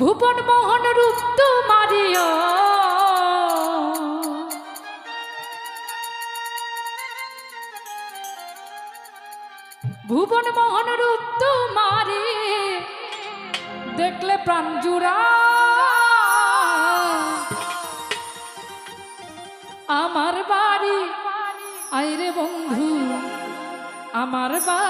ভুবন মোহন রূপ তোমারিও ভুবন মোহন রূপ তোমারে দেখলে প্রাণ জুড়া। আমার বাড়ি, আইরে বন্ধু, আমার বাড়ি।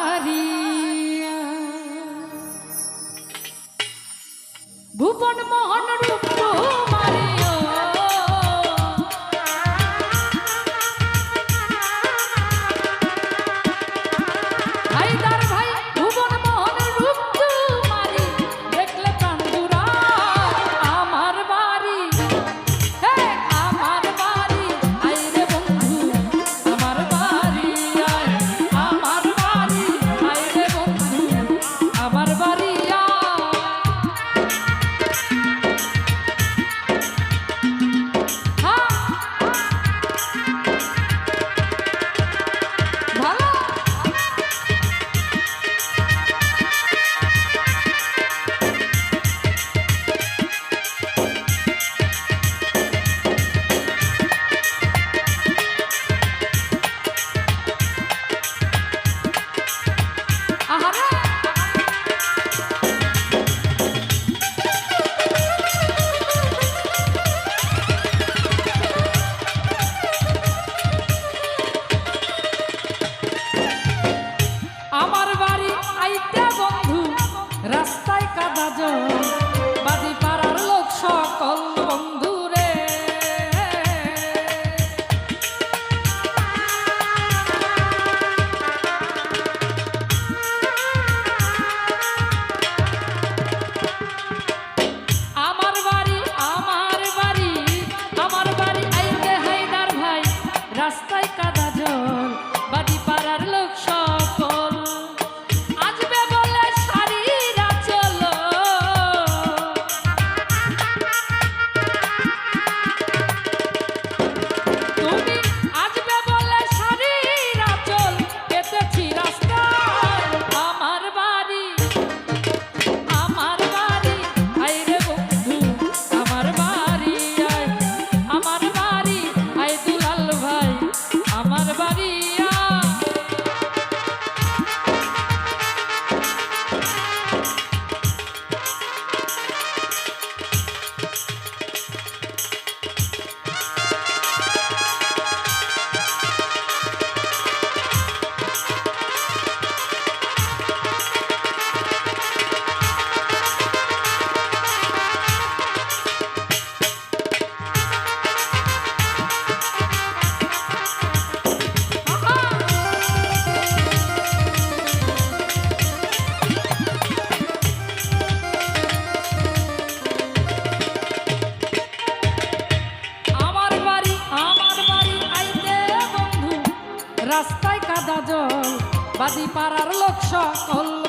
বাদি পাড়ার লোক সকল